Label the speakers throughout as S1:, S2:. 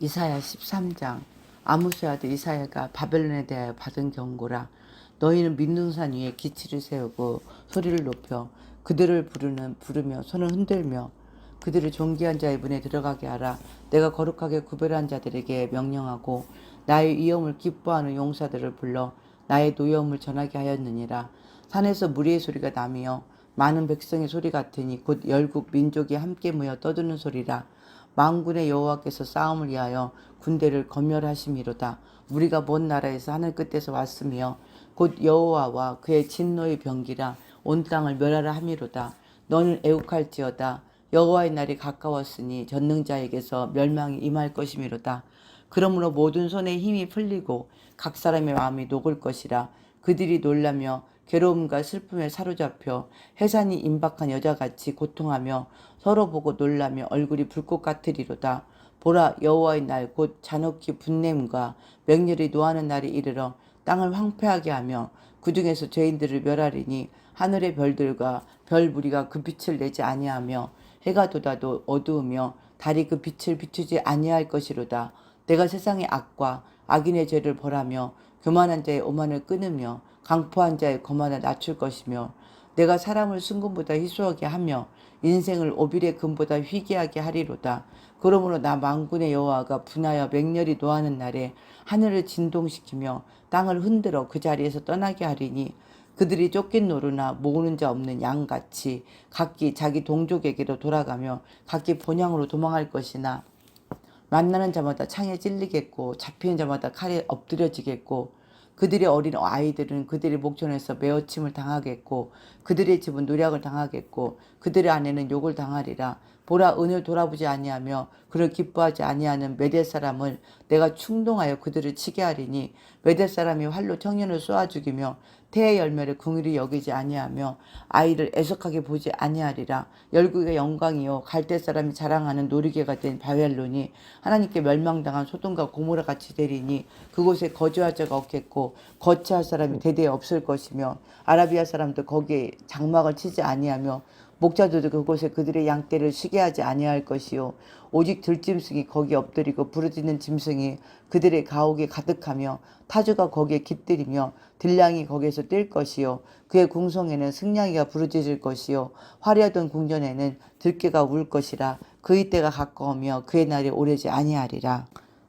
S1: 이사야 13장. 아모스의 아들 이사야가 바벨론에 대하여 받은 경고라. 너희는 민둥산 위에 기치를 세우고 소리를 높여 그들을 부르는 부르며 손을 흔들며 그들을 존귀한 자의 문에 들어가게 하라. 내가 거룩하게 구별한 자들에게 명령하고 나의 위엄을 기뻐하는 용사들을 불러 나의 노여움을 전하게 하였느니라. 산에서 무리의 소리가 나며 많은 백성의 소리 같으니 곧 열국 민족이 함께 모여 떠드는 소리라 망군의 여호와께서 싸움을 위하여 군대를 검열하심이로다. 우리가 먼 나라에서 하늘 끝에서 왔으며 곧 여호와와 그의 진노의 병기라 온 땅을 멸하라 함이로다. 너는 애국할지어다. 여호와의 날이 가까웠으니 전능자에게서 멸망이 임할 것이미로다. 그러므로 모든 손에 힘이 풀리고 각 사람의 마음이 녹을 것이라. 그들이 놀라며 괴로움과 슬픔에 사로잡혀 해산이 임박한 여자같이 고통하며 서로 보고 놀라며 얼굴이 불꽃 같으리로다. 보라 여호와의 날 곧 잔혹히 분냄과 맹렬히 노하는 날이 이르러 땅을 황폐하게 하며 그 중에서 죄인들을 멸하리니 하늘의 별들과 별 무리가 그 빛을 내지 아니하며 해가 돋아도 어두우며 달이 그 빛을 비추지 아니할 것이로다. 내가 세상의 악과 악인의 죄를 벌하며 교만한 자의 오만을 끊으며 강포한 자의 거만을 낮출 것이며 내가 사람을 순금보다 희소하게 하며 인생을 오빌의 금보다 희귀하게 하리로다. 그러므로 나 망군의 여호와가 분하여 맹렬히 노하는 날에 하늘을 진동시키며 땅을 흔들어 그 자리에서 떠나게 하리니 그들이 쫓긴 노루나 모으는 자 없는 양같이 각기 자기 동족에게로 돌아가며 각기 본향으로 도망할 것이나 만나는 자마다 창에 찔리겠고 잡히는 자마다 칼에 엎드려지겠고 그들의 어린 아이들은 그들의 목전에서 매어침을 당하겠고 그들의 집은 노략을 당하겠고 그들의 아내는 욕을 당하리라 보라 은을 돌아보지 아니하며 그를 기뻐하지 아니하는 메대 사람을 내가 충동하여 그들을 치게 하리니 메대 사람이 활로 청년을 쏘아 죽이며 태의 열매를 궁일이 여기지 아니하며 아이를 애석하게 보지 아니하리라. 열국의 영광이요. 갈대 사람이 자랑하는 놀이개가 된 바벨론이 하나님께 멸망당한 소돔과 고모라 같이 되리니 그곳에 거주할 자가 없겠고 거처할 사람이 대대에 없을 것이며 아라비아 사람도 거기에 장막을 치지 아니하며 목자들도 그곳에 그들의 양떼를 쉬게 하지 아니할 것이요. 오직 들짐승이 거기 엎드리고 부르짖는 짐승이 그들의 가옥에 가득하며 타주가 거기에 깃들이며 들량이 거기에서 뛸 것이요. 그의 궁성에는 승냥이가 부르짖을 것이요. 화려하던 궁전에는 들깨가 울 것이라 그의 때가 가까우며 그의 날이 오래지 아니하리라.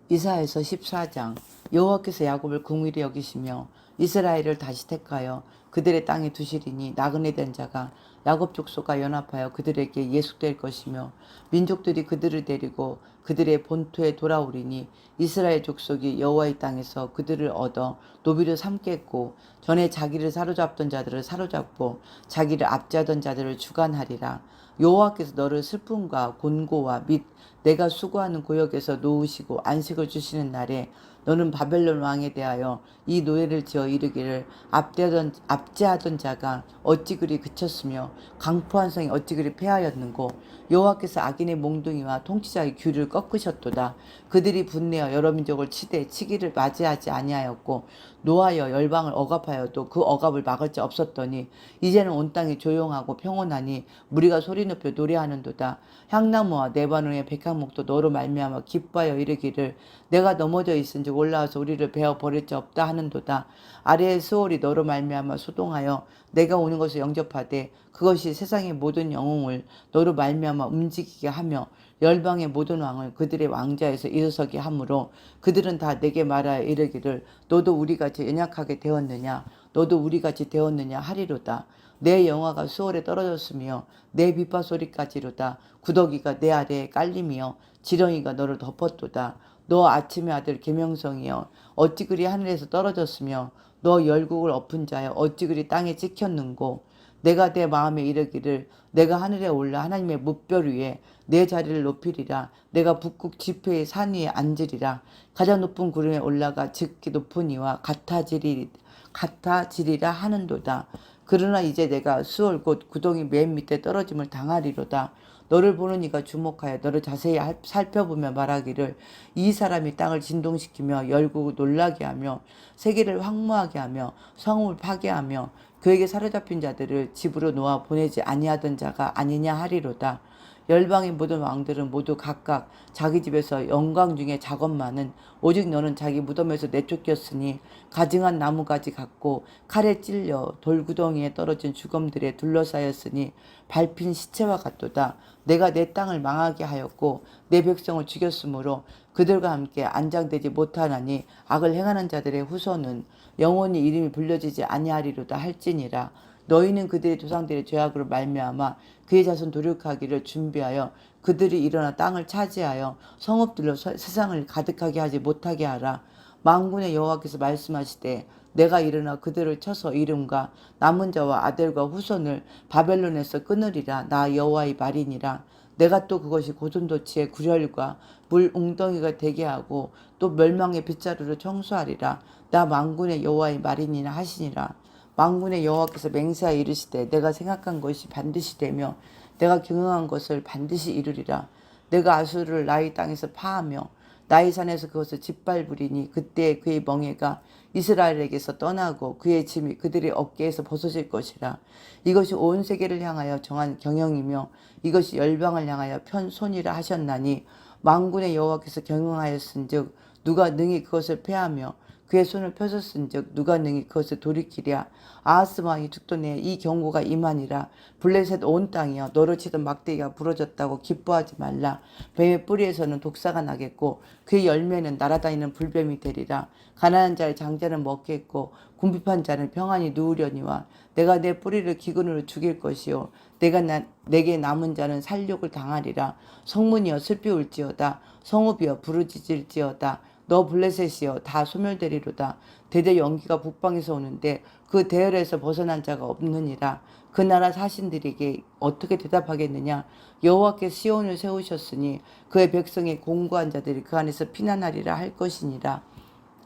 S1: 이사에서 14장. 여호와께서 야곱을 궁일히 여기시며 이스라엘을 다시 택하여 그들의 땅에 두시리니 나그네 된 자가 야곱 족속과 연합하여 그들에게 예속될 것이며 민족들이 그들을 데리고 그들의 본토에 돌아오리니 이스라엘 족속이 여호와의 땅에서 그들을 얻어 노비를 삼겠고 전에 자기를 사로잡던 자들을 사로잡고 자기를 압제하던 자들을 주관하리라. 여호와께서 너를 슬픔과 곤고와 및 내가 수고하는 고역에서 놓으시고 안식을 주시는 날에 너는 바벨론 왕에 대하여 이 노예를 지어 이르기를 압제하던, 압제하던 자가 어찌 그리 그쳤으며 강포한 성이 어찌 그리 패하였는고? 여호와께서 악인의 몽둥이와 통치자의 귀를 꺾으셨도다. 그들이 분내어 여러 민족을 치되 치기를 맞이하지 아니하였고 노하여 열방을 억압하여도 그 억압을 막을 자 없었더니 이제는 온 땅이 조용하고 평온하니 무리가 소리 높여 노래하는도다. 향나무와 네바논의 백향목도 너로 말미암아 기뻐하여 이르기를 내가 넘어져 있은즉 올라와서 우리를 베어 버릴 자 없다 하는도다. 아래의 수월이 너로 말미암아 소동하여 내가 오는 것을 영접하되 그것이 세상의 모든 영웅을 너로 말미암아 움직이게 하며 열방의 모든 왕을 그들의 왕자에서 일어서게 하므로 그들은 다 내게 말하여 이르기를 너도 우리같이 연약하게 되었느냐? 너도 우리같이 되었느냐 하리로다. 내 영화가 수월에 떨어졌으며 내 빛바 소리까지로다. 구더기가 내 아래에 깔리며 지렁이가 너를 덮었도다 너 아침의 아들 계명성이여. 어찌 그리 하늘에서 떨어졌으며 너 열국을 엎은 자여 어찌 그리 땅에 찍혔는고? 내가 내 마음에 이르기를 내가 하늘에 올라 하나님의 무별 위에 내 자리를 높이리라. 내가 북극 지폐의 산 위에 앉으리라. 가장 높은 구름에 올라가 즉기 높은 이와 같아지리 같아지리라 하는도다. 그러나 이제 내가 수월 곧 구덩이 맨 밑에 떨어짐을 당하리로다 너를 보는 이가 주목하여 너를 자세히 할- 살펴보며 말하기를 이 사람이 땅을 진동시키며 열국을 놀라게 하며 세계를 황무하게 하며 성을 파괴하며 그에게 사로잡힌 자들을 집으로 놓아 보내지 아니하던 자가 아니냐 하리로다 열방의 모든 왕들은 모두 각각 자기 집에서 영광 중에 작업만은 오직 너는 자기 무덤에서 내쫓겼으니 가증한 나무가지 같고 칼에 찔려 돌구덩이에 떨어진 죽음들에 둘러싸였으니 밟힌 시체와 같도다. 내가 내 땅을 망하게 하였고 내 백성을 죽였으므로 그들과 함께 안장되지 못하나니 악을 행하는 자들의 후손은 영원히 이름이 불려지지 아니하리로다 할지니라. 너희는 그들의 조상들의 죄악으로 말미암아 그의 자손 도륙하기를 준비하여 그들이 일어나 땅을 차지하여 성읍들로 서- 세상을 가득하게 하지 못하게 하라. 망군의 여호와께서 말씀하시되 내가 일어나 그들을 쳐서 이름과 남은 자와 아들과 후손을 바벨론에서 끊으리라 나 여호와의 말이니라. 내가 또 그것이 고슴도치의 구렬과 물 웅덩이가 되게 하고 또 멸망의 빗자루로 청소하리라. 나 망군의 여호와의 말이니라 하시니라. 망군의 여호와께서 맹세하여 이르시되 내가 생각한 것이 반드시 되며 내가 경영한 것을 반드시 이루리라. 내가 아수르를 나의 땅에서 파하며 나의 산에서 그것을 짓밟으리니 그때 그의 멍에가 이스라엘에게서 떠나고 그의 짐이 그들의 어깨에서 벗어질 것이라. 이것이 온 세계를 향하여 정한 경영이며 이것이 열방을 향하여 편손이라 하셨나니 망군의 여호와께서 경영하였은즉 누가 능히 그것을 패하며 그의 손을 펴셨은즉 누가 능히 그것을 돌이키랴. 아하스 왕이 죽던 해에 이 경고가 임하니라. 블레셋 온 땅이여 너를 치던 막대기가 부러졌다고 기뻐하지 말라. 뱀의 뿌리에서는 독사가 나겠고 그의 열매는 날아다니는 불뱀이 되리라. 가난한 자의 장자는 먹겠고 궁핍한 자는 평안히 누우려니와 내가 내 뿌리를 기근으로 죽일 것이요. 내가 나, 내게 남은 자는 살육을 당하리라. 성문이여 슬피 울지어다. 성읍이여 부르짖을지어다 너 블레셋이여 다 소멸되리로다. 대대 연기가 북방에서 오는데 그 대열에서 벗어난 자가 없느니라. 그 나라 사신들에게 어떻게 대답하겠느냐? 여호와께 시온을 세우셨으니 그의 백성의 공고한 자들이 그 안에서 피난하리라 할 것이니라.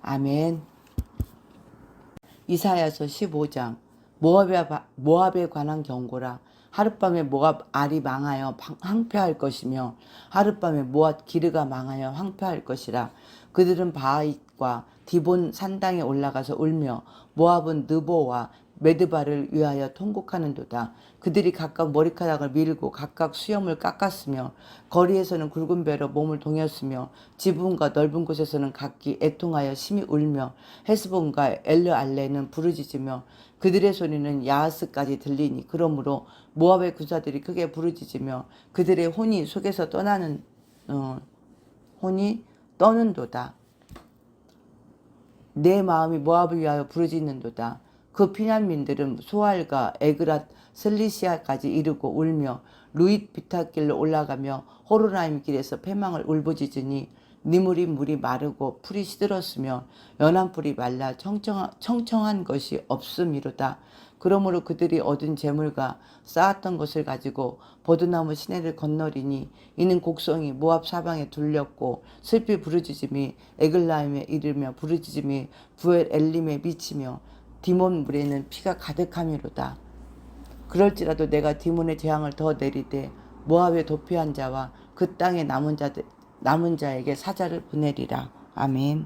S1: 아멘. 이사야서 15장 모압에, 모압에 관한 경고라 하룻밤에 모압 알이 망하여 방- 황폐할 것이며 하룻밤에 모압 기르가 망하여 황폐할 것이라 그들은 바하잇과 디본 산당에 올라가서 울며 모압은 느보와 메드바를 위하여 통곡하는도다. 그들이 각각 머리카락을 밀고 각각 수염을 깎았으며 거리에서는 굵은 배로 몸을 동였으며 지붕과 넓은 곳에서는 각기 애통하여 심히 울며 헤스본과 엘르 알레는 부르짖으며 그들의 소리는 야하스까지 들리니 그러므로 모압의 군사들이 크게 부르짖으며 그들의 혼이 속에서 떠나는 어, 혼이 떠는도다. 내 마음이 모압을 위하여 부르짖는도다. 그 피난민들은 소알과 에그랏 슬리시아까지 이르고 울며 루잇 비타길로 올라가며 호로나임 길에서 패망을 울부짖으니 니물이 물이 마르고 풀이 시들었으며 연한 풀이 말라 청청한 것이 없음이로다. 그러므로 그들이 얻은 재물과 쌓았던 것을 가지고 버드나무 시내를 건너리니 이는 곡성이 모압 사방에 둘렸고 슬피 부르짖음이 에글라임에 이르며 부르짖음이 부엘 엘림에 미치며 디몬 물에는 피가 가득함이로다. 그럴지라도 내가 디몬의 재앙을 더 내리되 모압의 도피한 자와 그 땅의 남은 자들 남은 자에게 사자를 보내리라. 아멘.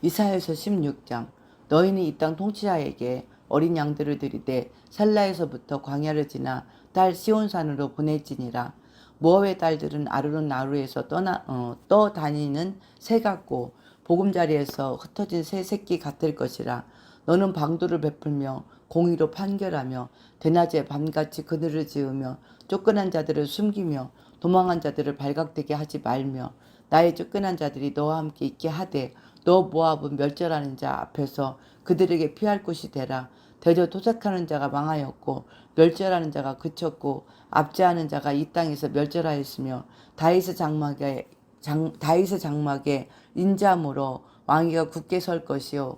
S1: 이사야서 16장 너희는 이 땅 통치자에게 어린 양들을 드리되 살라에서부터 광야를 지나 딸 시온산으로 보낼지니라. 모압의 딸들은 아르론 나루에서 떠나 어, 떠다니는 새 같고 보금자리에서 흩어진 새 새끼 같을 것이라. 너는 방도를 베풀며 공의로 판결하며 대낮에 밤같이 그늘을 지으며 쫓겨난 자들을 숨기며 도망한 자들을 발각되게 하지 말며 나의 쫓겨난 자들이 너와 함께 있게 하되 너 모압은 멸절하는 자 앞에서 그들에게 피할 곳이 되라 대저 도색하는 자가 망하였고 멸절하는 자가 그쳤고 압제하는 자가 이 땅에서 멸절하였으며 다윗의 장막에 장, 다윗의 장막에 인자함으로 왕위가 굳게 설 것이요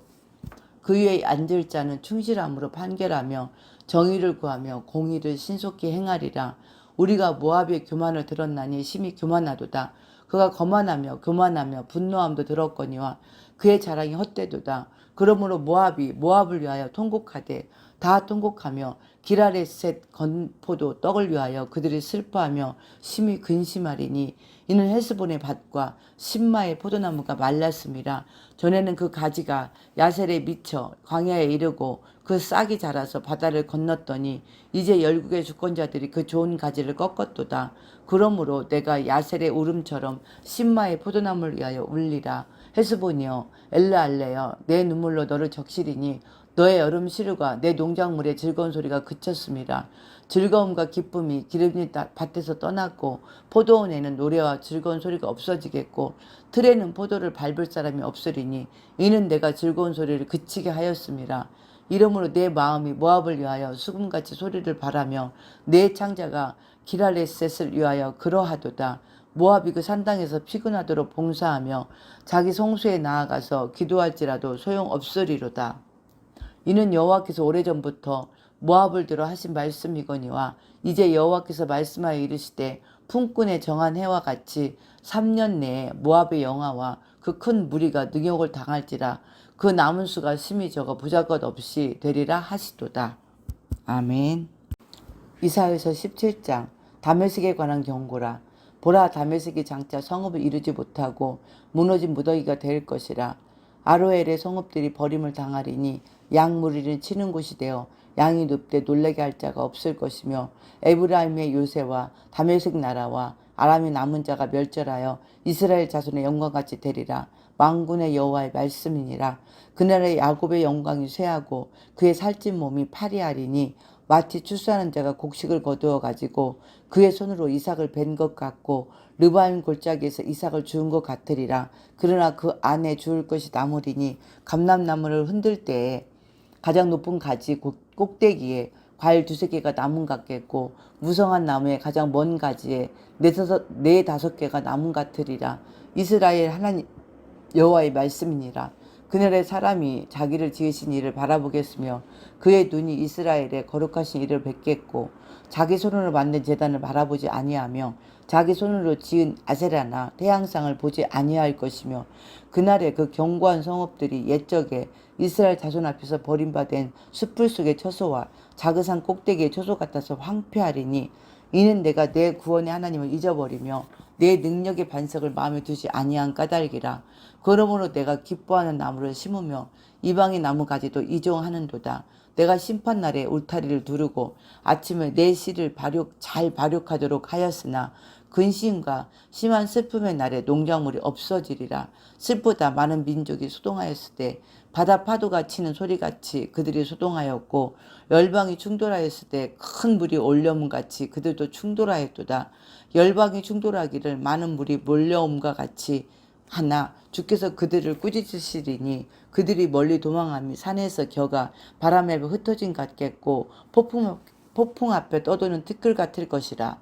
S1: 그 위에 앉을 자는 충실함으로 판결하며 정의를 구하며 공의를 신속히 행하리라. 우리가 모압의 교만을 들었나니 심히 교만하도다. 그가 거만하며 교만하며 분노함도 들었거니와 그의 자랑이 헛되도다. 그러므로 모압이 모압을 위하여 통곡하되 다 통곡하며 기라레셋 건포도 떡을 위하여 그들이 슬퍼하며 심히 근심하리니 이는 헬스본의 밭과 신마의 포도나무가 말랐음이라 전에는 그 가지가 야셀에 미쳐 광야에 이르고 그 싹이 자라서 바다를 건넜더니 이제 열국의 주권자들이 그 좋은 가지를 꺾었도다. 그러므로 내가 야셀의 울음처럼 신마의 포도나무를 위하여 울리라. 헬스본이여 엘르알레여 내 눈물로 너를 적시리니 너의 여름 시루가 내 농작물의 즐거운 소리가 그쳤습니다. 즐거움과 기쁨이 기름진 따- 밭에서 떠났고 포도원에는 노래와 즐거운 소리가 없어지겠고 틀에는 포도를 밟을 사람이 없으리니 이는 내가 즐거운 소리를 그치게 하였습니다. 이러므로 내 마음이 모압을 위하여 수금같이 소리를 바라며 내 창자가 기랄레셋을 위하여 그러하도다. 모압이 그 산당에서 피곤하도록 봉사하며 자기 성소에 나아가서 기도할지라도 소용없으리로다. 이는 여호와께서 오래전부터 모압을 들어 하신 말씀이거니와 이제 여호와께서 말씀하여 이르시되 품꾼의 정한 해와 같이 3년 내에 모압의 영화와 그 큰 무리가 능욕을 당할지라 그 남은 수가 심히 적어 부자것 없이 되리라 하시도다. 아멘. 이사야서 17장 다메섹에 관한 경고라 보라 다메섹이 장차 성읍을 이루지 못하고 무너진 무더기가 될 것이라 아로엘의 성읍들이 버림을 당하리니 양 무리를 치는 곳이 되어 양이 눕되 놀라게 할 자가 없을 것이며 에브라임의 요새와 다메섹 나라와 아람의 남은 자가 멸절하여 이스라엘 자손의 영광같이 되리라. 왕군의 여호와의 말씀이니라. 그날에 야곱의 영광이 쇠하고 그의 살찐 몸이 파리하리니 마치 출산한 자가 곡식을 거두어 가지고 그의 손으로 이삭을 벤 것 같고 르바임 골짜기에서 이삭을 주운 것 같으리라. 그러나 그 안에 주울 것이 남으리니 감람나무를 흔들 때에 가장 높은 가지 곧 꼭대기에 과일 두세 개가 나무 같겠고 무성한 나무의 가장 먼 가지에 네 다섯 개가 나무 같으리라. 이스라엘 하나님 여호와의 말씀이니라 그날에 사람이 자기를 지으신 이를 바라보겠으며 그의 눈이 이스라엘의 거룩하신 이를 뵙겠고 자기 손으로 만든 제단을 바라보지 아니하며 자기 손으로 지은 아세라나 태양상을 보지 아니할 것이며 그날에 그 견고한 성읍들이 옛적에 이스라엘 자손 앞에서 버림받은 숲풀 속의 처소와 자그산 꼭대기의 처소 같아서 황폐하리니 이는 내가 내 구원의 하나님을 잊어버리며 내 능력의 반석을 마음에 두지 아니한 까닭이라 그러므로 내가 기뻐하는 나무를 심으며 이방의 나무 가지도 이종하는도다. 내가 심판 날에 울타리를 두르고 아침에 내 씨를 발육 잘 발육하도록 하였으나 근심과 심한 슬픔의 날에 농작물이 없어지리라. 슬프다 많은 민족이 소동하였을 때 바다 파도가 치는 소리같이 그들이 소동하였고 열방이 충돌하였을 때 큰 물이 올려옴 같이 그들도 충돌하였도다. 열방이 충돌하기를 많은 물이 몰려옴과 같이 하나 주께서 그들을 꾸짖으시리니 그들이 멀리 도망함이 산에서 겨가 바람에 흩어진 같겠고 폭풍, 폭풍 앞에 떠도는 티끌 같을 것이라.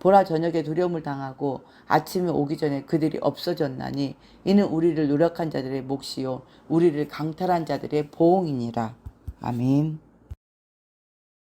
S1: 보라 저녁에 두려움을 당하고 아침에 오기 전에 그들이 없어졌나니 이는 우리를 노력한 자들의 몫이요 우리를 강탈한 자들의 보응이니라. 아멘